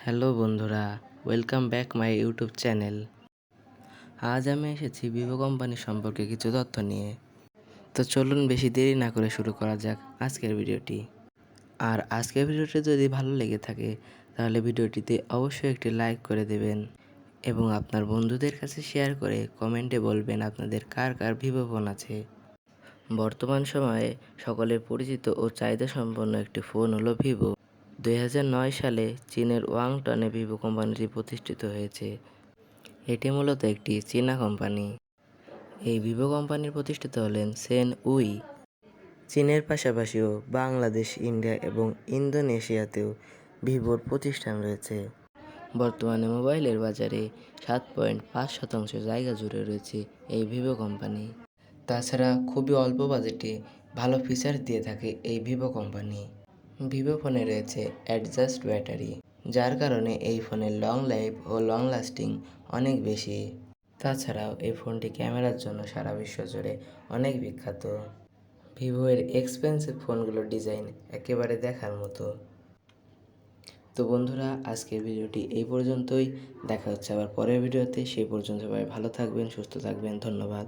Hello বন্ধুরা welcome back my YouTube channel আজ আমি এসেছি ভিভো কোম্পানি সম্পর্কে কিছু তথ্য নিয়ে। তো চলুন বেশি দেরি না করে শুরু করা যাক আজকের ভিডিওটি। আর আজকের ভিডিওটি যদি ভালো লেগে থাকে, তাহলে ভিডিওটিতে অবশ্যই একটি লাইক করে দেবেন এবং আপনার বন্ধুদের কাছে শেয়ার করে কমেন্টে বলবেন আপনাদের কার কার ভিভো ফোন আছে। বর্তমান সময়ে সকলের পরিচিত ও চাহিদা সম্পন্ন একটি ফোন হলো ভিভো দুই হাজার নয় সালে চীনের ওয়াংটনে ভিভো কোম্পানিটি প্রতিষ্ঠিত হয়েছে। এটি মূলত একটি চীনা কোম্পানি। এই ভিভো কোম্পানির প্রতিষ্ঠিত হলেন সেন উই। চীনের পাশাপাশিও বাংলাদেশ, ইন্ডিয়া এবং ইন্দোনেশিয়াতেও ভিভোর প্রতিষ্ঠান রয়েছে। বর্তমানে মোবাইলের বাজারে সাত পয়েন্ট পাঁচ শতাংশ জায়গা জুড়ে রয়েছে এই ভিভো কোম্পানি। তাছাড়া খুবই অল্প বাজেটে ভালো ফিচার দিয়ে থাকে এই ভিভো কোম্পানি। ভিভো ফোনে রয়েছে অ্যাডজাস্ট ব্যাটারি, যার কারণে এই ফোনের লং লাইফ ও লং লাস্টিং অনেক বেশি। তাছাড়াও এই ফোনটি ক্যামেরার জন্য সারা বিশ্ব জুড়ে অনেক বিখ্যাত। ভিভো এর এক্সপেন্সিভ ফোনগুলোর ডিজাইন একেবারে দেখার মতো। তো বন্ধুরা, আজকের ভিডিওটি এই পর্যন্তই। দেখা হচ্ছে আবার পরের ভিডিওতে। সেই পর্যন্ত সবাই ভালো থাকবেন, সুস্থ থাকবেন। ধন্যবাদ।